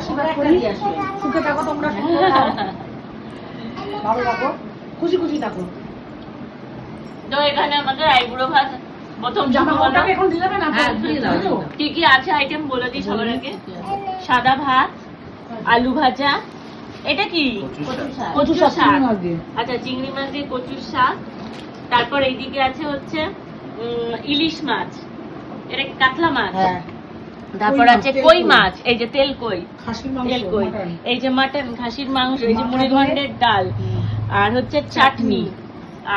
আশীর্বাদ করি। সুখে থাকো তোমরা। ভালো থাকো। খুশি খুশি থাকো। তো এখানে আমাদের আইবুড়ো ভাত প্রথম এখন না? হ্যাঁ। কি কি আছে আইটেম বলে দিই সবার আগে? সাদা ভাত আলু ভাজা। এটা কি? কচু শাক। আচ্ছা চিংড়ি মাছ দিয়ে কচুর শাক। তারপর এইদিকে আছে হচ্ছে উম, ইলিশ মাছ। এটা কাতলা মাছ? হ্যাঁ। তারপর আছে কই। মাছ? এই যে তেল কই? খাসির মাংস তেল কই? এই যে মাটন খাসির মাংস এই যে মুড়ি ঘন্টের ডাল আর হচ্ছে চাটনি।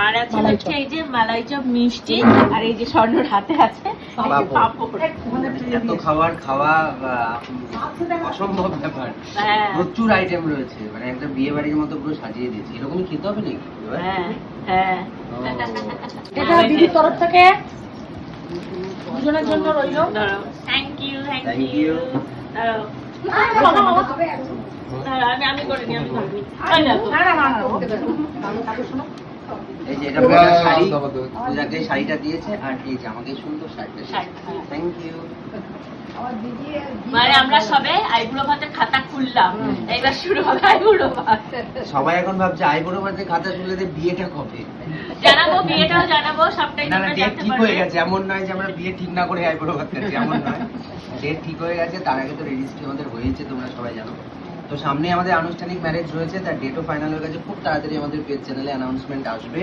আর আছে হচ্ছে এই যে মালাই চপ মিষ্টি আর এই যে স্বর্ণর হাতে আছে এত খাবার খাওয়া অসম্ভব ব্যাপার। হ্যাঁ। প্রচুর আইটেম রয়েছে। মানে একটা বিয়ে বাড়ির মতো পুরো সাজিয়ে দিয়েছে। এরকমই খেতে হবে নাকি? হ্যাঁ হ্যাঁ। এটা দিদির তরফ থেকে। দুজনের জন্য রইল। You thank Thank you you. আমি আমি করে নিই আমি করে নিই। এই না না না না, যে এটা পূজার শাড়ি পূজাকে শাড়িটা দিয়েছে আর এই যে আমাকে সুন্দর শাড়িটা শাড়ি। থ্যাংক ইউ মানে আমরা সবে আইবুড়ো ভাতের খাতা খুললাম। শুরু হবে আইবুড়ো ভাত। সবাই এখন ভাবছে আইবুড়ো ভাতের খাতা দিয়ে বিয়েটা কবে? জানাব বিয়েটাও জানাব সবটাই না না ডেট ঠিক হয়ে গেছে। এমন নয় যে আমরা বিয়ে ঠিক না করে আইবুড়ো ভাত খাচ্ছি এমন নয়। ডেট ঠিক হয়ে গেছে তার আগে তো রেজিস্ট্রি আমাদের হয়েছে তোমরা সবাই জানো। তো সামনে আমাদের আনুষ্ঠানিক ম্যারেজ রয়েছে তার ডেটও ফাইনাল হয়ে গেছে। খুব তাড়াতাড়ি আমাদের পেজ চ্যানেলে অ্যানাউন্সমেন্ট আসবে।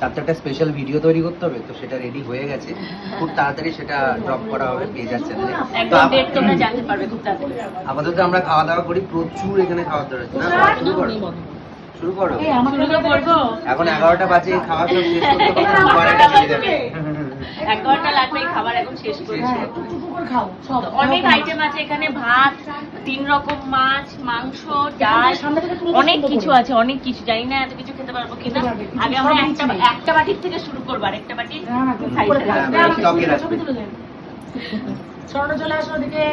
তার তো একটা স্পেশাল ভিডিও তৈরি করতে হবে তো সেটা রেডি হয়ে গেছে। খুব তাড়াতাড়ি সেটা ড্রপ করা হবে পেজ আর চ্যানেলে তো একদম আপ- ডেট তোমরা জানতে পারবে খুব তাড়াতাড়ি। আপাতত আমরা খাওয়া দাওয়া করি প্রচুর এখানে খাওয়া দাওয়া রয়েছে না? শুরু করো শুরু করো। এই, আমার শুরু তো করব এখন এগারোটা বাজে খাওয়া সব শেষ করতে হ্যাঁ। এক ঘণ্টা লাগবে এই খাবার এখন শেষ করেছি হ্যাঁ। অনেক আইটেম আছে এখানে ভাত তিন রকম মাছ মাংস ডাল অনেক কিছু আছে অনেক কিছু জানি না এত কিছু খেতে পারব কিনা খেতে আগে আমরা একটা একটা বাটির থেকে শুরু করব আর একটা বাটি। হ্যাঁ, দেন। স্বর্ণ চলে আসো ওদিকে